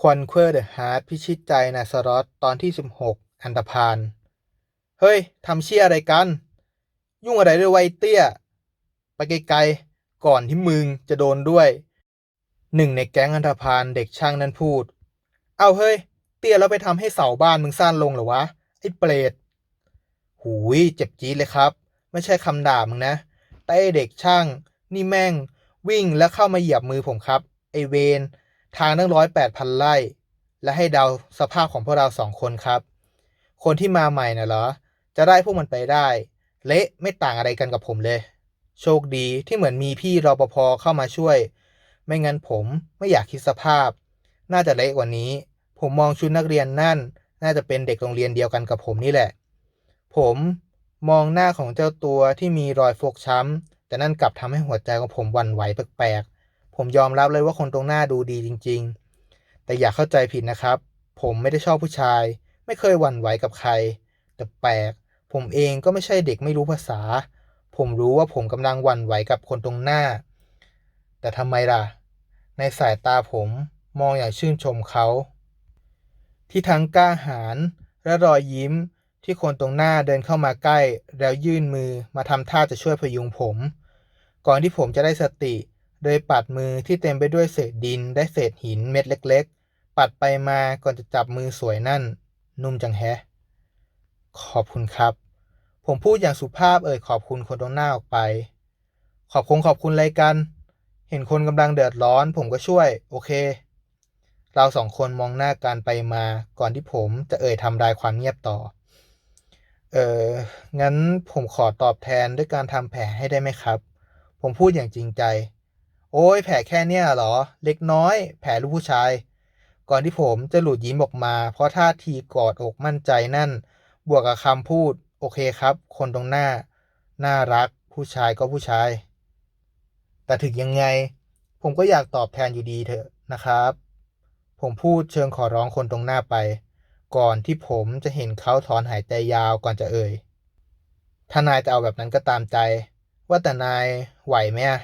ควันเควอร์เดอะฮาร์ดพิชิตใจนาซารอตตอนที่สิบหกอันธพาลเฮ้ย ทำเชี่ยอะไรกัน ยุ่งอะไรด้วยไวเตี้ย ไปไกลๆ ก่อนที่มึงจะโดนด้วย หนึ่งในแก๊งอันธพาลเด็กช่างนั้นพูด เอาเฮ้ย เตี้ยแล้วไปทำให้เสาบ้านมึงสั้นลงเหรอวะ ไอ้เปรต หูย เจ็บจี๊ดเลยครับ ไม่ใช่คำด่ามึงนะ แต่ไอ้เด็กช่าง นี่แม่ง วิ่งแล้วเข้ามาเหยียบมือผมครับ ไอเวน ทางตั้งร้อยแปดพันไร่ และให้เดาสภาพของพวกเราสองคนครับ คนที่มาใหม่น่ะเหรอ จะได้พวกมันไปได้ เละไม่ต่างอะไรกันกับผมเลย โชคดีที่เหมือนมีพี่รปภเข้ามาช่วย ไม่งั้นผมไม่อยากคิดสภาพ น่าจะเละกว่านี้ ผมมองชุดนักเรียนนั่น น่าจะเป็นเด็กโรงเรียนเดียวกันกับผมนี่แหละ ผมมองหน้าของเจ้าตัวที่มีรอยฟกช้ำ แต่นั่นกลับทำให้หัวใจของผมวันไหวแปลกๆ ผมยอมรับเลยว่าคนตรงหน้าดูดีจริง ๆ แต่อย่าเข้าใจผิดนะครับ ผมไม่ได้ชอบผู้ชาย ไม่เคยหวั่นไหวกับใคร แต่แปลก ผมเองก็ไม่ใช่เด็กไม่รู้ภาษา ผมรู้ว่าผมกำลังหวั่นไหวกับคนตรงหน้า แต่ทำไมล่ะ ในสายตาผมมองอย่างชื่นชมเขา ที่ทั้งกล้าหาญและรอยยิ้มที่คนตรงหน้าเดินเข้ามาใกล้ แล้วยื่นมือมาทำท่าจะช่วยพยุงผม ก่อนที่ผมจะได้สติ โดยปัดมือที่เต็มไปด้วยเศษดินได้เศษหินเม็ดเล็ก ๆ ปัดไปมาก่อนจะจับมือสวยนั่น นุ่มจังแฮะ ขอบคุณครับ ผมพูดอย่างสุภาพเอ่ยขอบคุณคนตรงหน้าออกไป ขอบคงขอบคุณอะไรกัน เห็นคนกำลังเดือดร้อน ผมก็ช่วย โอเค เราสองคนมองหน้ากันไปมาก่อนที่ผมจะเอ่ยทำลายความเงียบต่อ เอองั้นผมขอตอบแทนด้วยการทำแผลให้ได้ไหมครับ ผมพูดอย่างจริงใจ โอ้ยแผลแค่เนี้ยเหรอ เล็กน้อย แผลลูกผู้ชาย ก่อนที่ผมจะหลุดยิ้มออกมา เพราะท่าทีกอดอกมั่นใจนั่น บวกกับคำพูด โอเคครับ คนตรงหน้า น่ารัก ผู้ชายก็ผู้ชาย แต่ถึงยังไง ผมก็อยากตอบแทนอยู่ดีเถอะนะครับ ผมพูดเชิงขอร้องคนตรงหน้าไป ก่อนที่ผมจะเห็นเขาถอนหายใจยาวก่อนจะเอ่ยถ้านายจะเอาแบบนั้นก็ตามใจ ว่าแต่นายไหวไหมอะ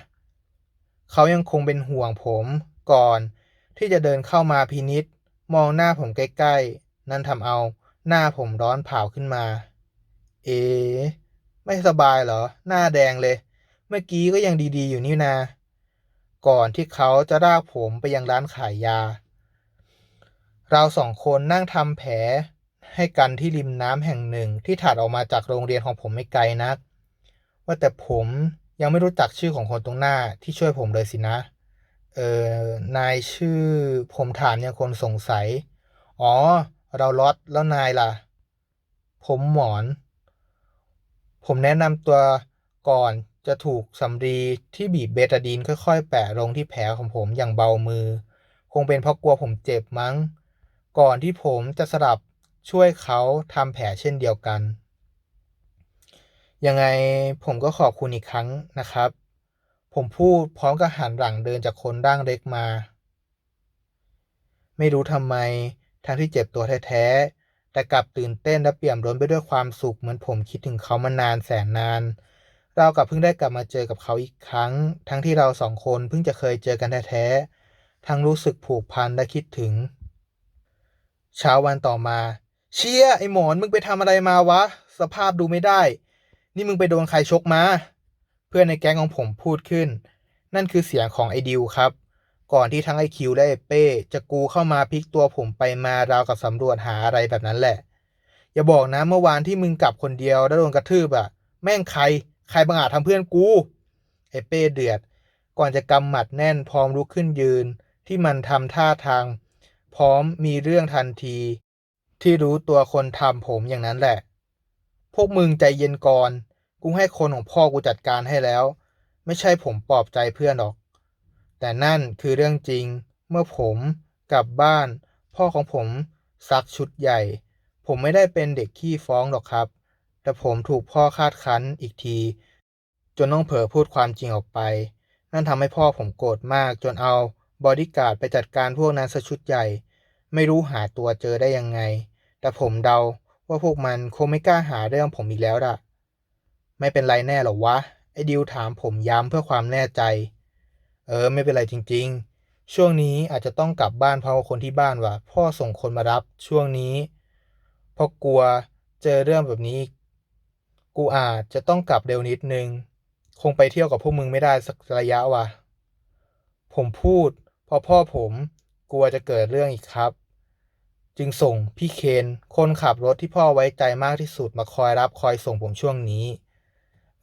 เขายังคงเป็นห่วงผมก่อน ที่จะเดินเข้ามาพินิษมองหน้าผมใกล้ๆ นั่นทำเอาหน้าผมร้อนเผาขึ้นมา เอ๊ะไม่สบายเหรอ หน้าแดงเลย เมื่อกี้ก็ยังดีๆอยู่นี่นา ก่อนที่เขาจะลากผมไปยังร้านขายยา เราสองคนนั่งทำแผลให้กันที่ริมน้ำแห่งหนึ่งที่ถัดออกมาจากโรงเรียนของผมไม่ไกลนัก ว่าแต่ผม ยังไม่รู้จักชื่อของคนตรงหน้าที่ช่วยผมเลยสินะ เออนายชื่อผมถามยังคนสงสัย อ๋อ เราล็อตแล้วนายล่ะ ผมหมอน ผมแนะนำตัวก่อนจะถูกสำลีที่บีบเบตาดีนค่อยๆ แปะลงที่แผลของผมอย่างเบามือ คงเป็นเพราะกลัวผมเจ็บมั้ง ก่อนที่ผมจะสลับช่วยเขาทำแผลเช่นเดียวกัน ยังไงผมก็ขอบคุณอีกครั้งนะครับ ผมพูดพร้อมกับหันหลังเดินจากคนร่างเล็กมา ไม่รู้ทำไมทั้งที่เจ็บตัวแท้ๆ แต่กลับตื่นเต้นและเปี่ยมล้นไปด้วยความสุขเหมือนผมคิดถึงเขามานานแสนนาน เรากับเพิ่งได้กลับมาเจอกับเขาอีกครั้ง ทั้งที่เราสองคนเพิ่งจะเคยเจอกันแท้ๆ ทั้งรู้สึกผูกพันและคิดถึง เช้าวันต่อมา เชี่ยไอหมอนมึงไปทำอะไรมาวะ สภาพดูไม่ได้ นี่มึงไปโดนใครชกมา เพื่อนในแก๊งของผมพูดขึ้น นั่นคือเสียงของไอดิวครับ ก่อนที่ทั้งไอคิวและไอเป้จะกูเข้ามาพลิกตัวผมไปมาราวกับสำรวจหาอะไรแบบนั้นแหละ อย่าบอกนะเมื่อวานที่มึงกลับคนเดียวแล้วโดนกระทืบอะแม่งใคร ใครบังอาจทำเพื่อนกูไอเป้เดือด ก่อนจะกำหมัดแน่นพร้อมลุกขึ้นยืน ที่มันทำท่าทาง พร้อมมีเรื่องทันที ที่รู้ตัวคนทำผมอย่างนั้นแหละ พวกมึงใจเย็นก่อน กูให้คนของพ่อกูจัดการให้แล้ว ไม่ใช่ผมปลอบใจเพื่อนหรอก แต่นั่นคือเรื่องจริง เมื่อผมกลับบ้าน พ่อของผมซักชุดใหญ่ ผมไม่ได้เป็นเด็กขี้ฟ้องหรอกครับ แต่ผมถูกพ่อคาดคั้นอีกที จนต้องเผลอพูดความจริงออกไป นั่นทำให้พ่อผมโกรธมาก จนเอาบอดี้การ์ดไปจัดการพวกนั้นซะชุดใหญ่ ไม่รู้หาตัวเจอได้ยังไง แต่ผมเดา ว่าพวกมันคงไม่กล้าหาเรื่องผมอีกแล้วล่ะ ไม่เป็นไรแน่หรอวะ ไอ้ดิวถามผมย้ำเพื่อความแน่ใจ เออ ไม่เป็นไรจริง ๆ ช่วงนี้อาจจะต้องกลับบ้านเพราะคนที่บ้านว่ะ พ่อส่งคนมารับช่วงนี้ เพราะกลัวเจอเรื่องแบบนี้อีกกูอาจจะต้องกลับเร็วนิดนึง คงไปเที่ยวกับพวกมึงไม่ได้สักระยะว่ะ ผมพูดเพราะพ่อผมกลัวจะเกิดเรื่องอีกครับ จึงส่งพี่เคนคนขับรถที่พ่อไว้ใจมากที่สุดมาคอยรับคอยส่งผมช่วงนี้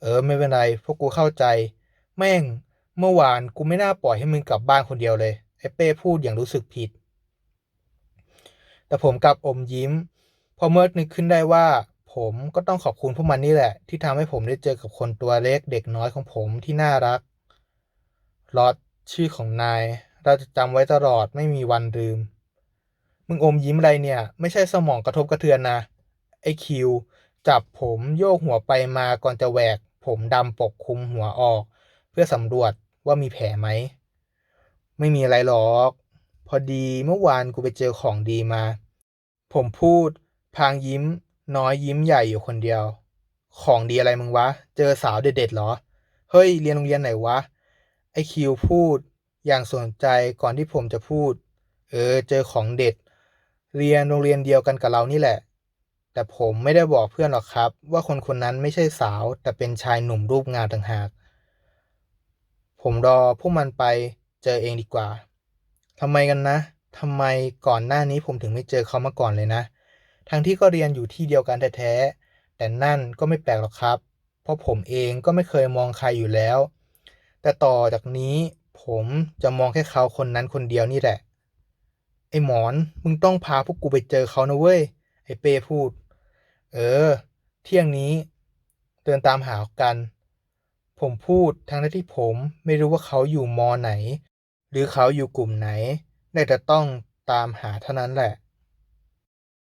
เออไม่เป็นไรพวกกูเข้าใจ แม่งเมื่อวานกูไม่น่าปล่อยให้มึงกลับบ้านคนเดียวเลยไอ้เป้พูดอย่างรู้สึกผิด แต่ผมกลับอมยิ้ม พอเมื่อนึกขึ้นได้ว่า ผมก็ต้องขอบคุณพวกมันนี่แหละ ที่ทำให้ผมได้เจอกับคนตัวเล็กเด็กน้อยของผมที่น่ารักลอดชื่อของนาย เราจะจำไว้ตลอดไม่มีวันลืม มึงอมยิ้มอะไรเนี่ย ไม่ใช่สมองกระทบกระเทือนนะ ไอคิว จับผมโยกหัวไปมาก่อนจะแหวก ผมดำปกคลุมหัวออก เพื่อสำรวจว่ามีแผลไหม ไม่มีอะไรหรอก พอดีเมื่อวานกูไปเจอของดีมา ผมพูด พางยิ้ม น้อยยิ้มใหญ่อยู่คนเดียว ของดีอะไรมึงวะ เจอสาวเด็ดๆเหรอ เฮ้ย เรียนโรงเรียนไหนวะ ไอคิวพูด อย่างสนใจก่อนที่ผมจะพูด เออ เจอของเด็ด เรียนโรงเรียนเดียวกันกับเรานี่แหละ แต่ผมไม่ได้บอกเพื่อนหรอกครับ ว่าคนคนนั้นไม่ใช่สาว แต่เป็นชายหนุ่มรูปงามต่างหาก ผมรอพวกมันไปเจอเองดีกว่าทำไมกันนะทำไมก่อนหน้านี้ผมถึงไม่เจอเขามาก่อนเลยนะ ทั้งที่ก็เรียนอยู่ที่เดียวกันแท้ๆแต่นั่นก็ไม่แปลกหรอกครับ เพราะผมเองก็ไม่เคยมองใครอยู่แล้ว แต่ต่อจากนี้ผมจะมองแค่เขาคนนั้นคนเดียวนี่แหละ ไอ้หมอน มึงต้องพาพวกกูไปเจอเขานะเว้ย ไอ้เป้พูด เออ เที่ยงนี้ เดินตามหากัน ผมพูดทั้งที่ผมไม่รู้ว่าเขาอยู่มอไหน หรือเขาอยู่กลุ่มไหน ได้แต่ต้องตามหาเท่านั้นแหละ